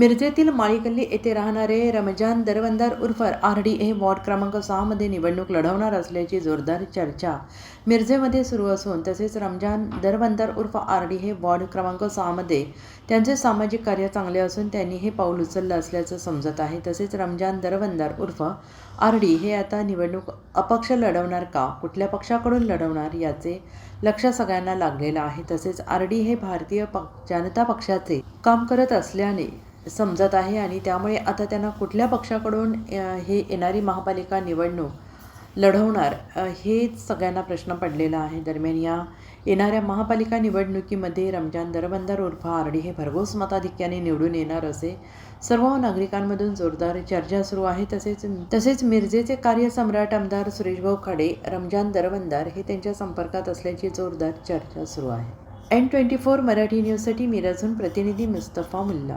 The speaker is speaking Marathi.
मिरजेतील माळीगल्ली येथे राहणारे रमजान दरवंदार उर्फ आर डी हे वॉर्ड क्रमांक सहामध्ये निवडणूक लढवणार असल्याची जोरदार चर्चा मिरजेमध्ये सुरू असून तसेच रमजान दरवंदार उर्फ आर डी हे वॉर्ड क्रमांक सहामध्ये त्यांचे सामाजिक कार्य चांगले असून त्यांनी हे पाऊल उचललं असल्याचं समजत आहे. तसेच रमजान दरवंदार उर्फ आर डी हे आता निवडणूक अपक्ष लढवणार का कुठल्या पक्षाकडून लढवणार याचे लक्ष सगळ्यांना लागलेलं आहे. तसेच आर डी हे भारतीय पक जनता पक्षाचे काम करत असल्याने समजत आहे आणि त्यामुळे आता त्यांना कुठल्या पक्षाकडून हे येणारी महापालिका निवडणूक लढवणार हेच सगळ्यांना प्रश्न पडलेला आहे. दरम्यान या येणाऱ्या महापालिका निवडणुकीमध्ये रमजान दरबंदर उर्फ आरडी हे भरघोस मताधिक्याने निवडून येणार असे सर्व नागरिकांमधून जोरदार चर्चा सुरू आहे. तसेच तसेच मिरजेचे कार्यसम्राट आमदार सुरेशभाऊ खाडे रमजान दरबंदार हे त्यांच्या संपर्कात असल्याची जोरदार चर्चा सुरू आहे. एन ट्वेंटी फोर मराठी न्यूजसाठी मिरजहून प्रतिनिधी मुस्तफा मुल्ला.